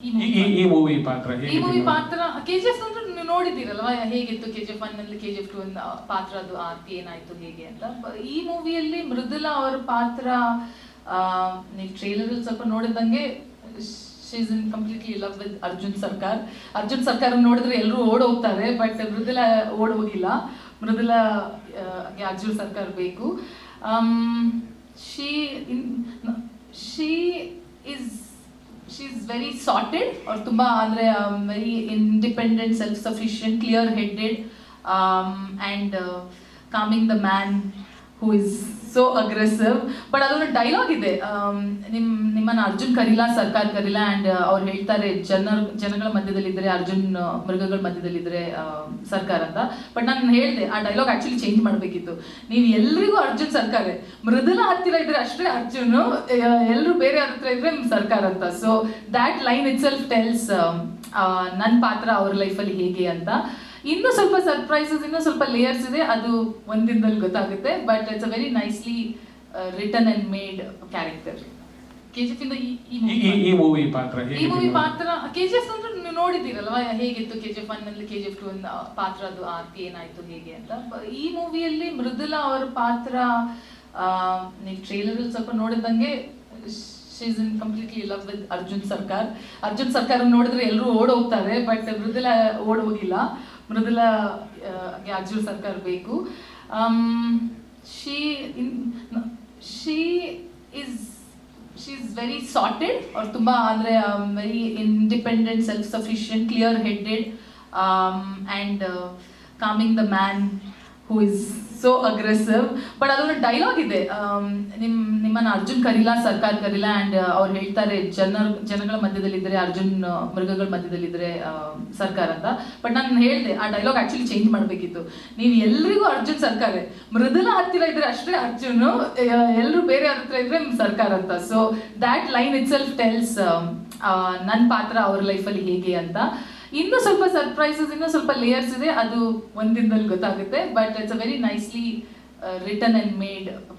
ಈ ಮೂವಿ ಪಾತ್ರ. ಈ ಮೂವಿ ಪಾತ್ರ ಕೆಜಿಎಫ್ ಅಂದ್ರೆ ನೀವು ನೋಡಿದ್ದೀರಲ್ವಾ? ಹೇಗಿತ್ತು ಕೆಜಿಎಫ್ ಒನ್ ಅಲ್ಲಿ ಕೆಜಿಎಫ್ ಟು ಪಾತ್ರ ಅದು ಆರ್ತಿ ಏನಾಯ್ತು ಹೇಗೆ ಅಂತ? ಈ ಮೂವಿಯಲ್ಲಿ ಮೃದುಲಾ ಅವರ ಪಾತ್ರ ನೀವು ಟ್ರೇಲರ್ ಸ್ವಲ್ಪ ನೋಡಿದಂಗೆ she's in completely love with Arjun Sarkar Arjun Sarkar ನೋಡಿದ್ರೆ ಎಲ್ಲರೂ ಓಡ್ ಹೋಗ್ತಾರೆ ಬಟ್ ಮೃದುಲಾ ಓಡ್ ಹೋಗಿಲ್ಲ. ಮೃದುಲಾ ಅರ್ಜುನ್ ಸರ್ಕಾರ್ ಬೇಕು. She she is she is very sorted ಅವ್ರು ತುಂಬ ಅಂದರೆ very independent self sufficient clear headed and coming the man who is so aggressive but ಅದೊಂದು ಡೈಲಾಗ್ ಇದೆ. ಆಮ್, ನಿಮ್ ನಿಮ್ಮನ್ನ ಅರ್ಜುನ್ ಕರೀಲ ಸರ್ಕಾರ ಕರೀಲ ಆ್ಯಂಡ್ ಅವ್ರು ಹೇಳ್ತಾರೆ ಜನರ ಜನಗಳ ಮಧ್ಯದಲ್ಲಿದ್ದರೆ ಅರ್ಜುನ್ ಆ, ಮೃಗಗಳ ಮಧ್ಯದಲ್ಲಿದ್ದರೆ ಆ, ಸರ್ಕಾರ ಅಂತ. ಬಟ್ ನಾನು ಹೇಳಿದೆ ಆ ಡೈಲಾಗ್ ಆಕ್ಚುಲಿ ಚೇಂಜ್ ಮಾಡಬೇಕಿತ್ತು. ನೀವು ಎಲ್ರಿಗೂ ಅರ್ಜುನ್ ಸರ್ಕಾರೇ. ಮೃದುಲ ಹತ್ತಿರ ಇದ್ರೆ ಅಷ್ಟೇ ಅರ್ಜುನ್ ಎಲ್ಲರೂ ಬೇರೆ ಹತ್ರ ಇದ್ರೆ ಸರ್ಕಾರ ಅಂತ. So that line itself tells ನನ್ನ ಪಾತ್ರ ಅವ್ರ ಲೈಫಲ್ಲಿ ಹೇಗೆ ಅಂತ. ಇನ್ನೂ ಸ್ವಲ್ಪ ಸರ್ಪ್ರೈಸಸ್ ಇನ್ನೂ ಸ್ವಲ್ಪ ಲೇಯರ್ಸ್ ಇದೆ. ಅದು ಒಂದಿನದಲ್ಲಿ ಗೊತ್ತಾಗುತ್ತೆ. But it's a very nicely written and made character K G F ಇಂದ ಈ ಮೂವಿ ಪಾತ್ರ ಈ ಮೂವಿ ಪಾತ್ರ ಕೆಜಿಎಫ್ ಅಂದ್ರೆ ನೀವು ನೋಡಿದ್ದೀರಲ್ವಾ? ಹೇಗಿತ್ತು ಕೆಜಿಎಫ್ ಒನ್ ಅಲ್ಲಿ ಕೆಜಿಎಫ್ ಟು ಪಾತ್ರ? ಅದು ಆರ್ತಿ ಏನಾಯ್ತು ಹೇಗೆ ಅಂತ? ಈ ಮೂವಿಯಲ್ಲಿ ಮೃದುಲಾ ಅವರ ಪಾತ್ರ ನೀವು ಟ್ರೇಲರ್ ಸ್ವಲ್ಪ ನೋಡಿದಂಗೆ she's in completely love with Arjun Sarkar Arjun Sarkar ನೋಡಿದ್ರೆ ಎಲ್ಲರೂ ಓಡ್ ಹೋಗ್ತಾರೆ ಬಟ್ ಮೃದುಲಾ ಓಡ್ ಹೋಗಿಲ್ಲ. ಮೃದುಲಾ ಆ, ಗೆ ಅರ್ಜುನ್ ಸರ್ಕಾರ ಬೇಕು. She she is she is very sorted ಅವ್ರು ತುಂಬ ಅಂದರೆ very independent self sufficient clear headed and coming the man who is so aggressive but ಅದೊಂದು ಡೈಲಾಗ್ ಇದೆ. ನಿಮ್ಮ ನಿಮ್ ನಿಮ್ಮನ್ನ ಅರ್ಜುನ್ ಕರೀಲ ಸರ್ಕಾರ ಕರೀಲಾ ಆ್ಯಂಡ್ ಅವ್ರು ಹೇಳ್ತಾರೆ ಜನರ ಜನಗಳ ಮಧ್ಯದಲ್ಲಿದ್ದರೆ ಅರ್ಜುನ್ ಆ, ಮೃಗಗಳ ಮಧ್ಯದಲ್ಲಿದ್ದರೆ ಆ, ಸರ್ಕಾರ ಅಂತ. ಬಟ್ ನಾನು ಹೇಳಿದೆ ಆ ಡೈಲಾಗ್ ಆಕ್ಚುಲಿ ಚೇಂಜ್ ಮಾಡಬೇಕಿತ್ತು. ನೀವು ಎಲ್ರಿಗೂ ಅರ್ಜುನ್ ಸರ್ಕಾರೇ. ಮೃದುಲ ಹತ್ತಿರ ಇದ್ರೆ ಅಷ್ಟೇ ಅರ್ಜುನ್ ಎಲ್ಲರೂ ಬೇರೆ ಹತ್ರ ಇದ್ರೆ ಸರ್ಕಾರ ಅಂತ. So that line itself tells ನನ್ನ ಪಾತ್ರ ಅವ್ರ ಲೈಫಲ್ಲಿ ಹೇಗೆ ಅಂತ. ಇನ್ನೂ ಸ್ವಲ್ಪ ಸರ್ಪ್ರೈಸಸ್ ಇನ್ನೂ ಸ್ವಲ್ಪ ಲೇಯರ್ಸ್ ಇದೆ. ಅದು ಒಂದಿನದಲ್ಲಿ ಗೊತ್ತಾಗುತ್ತೆ but it's a very nicely written and made character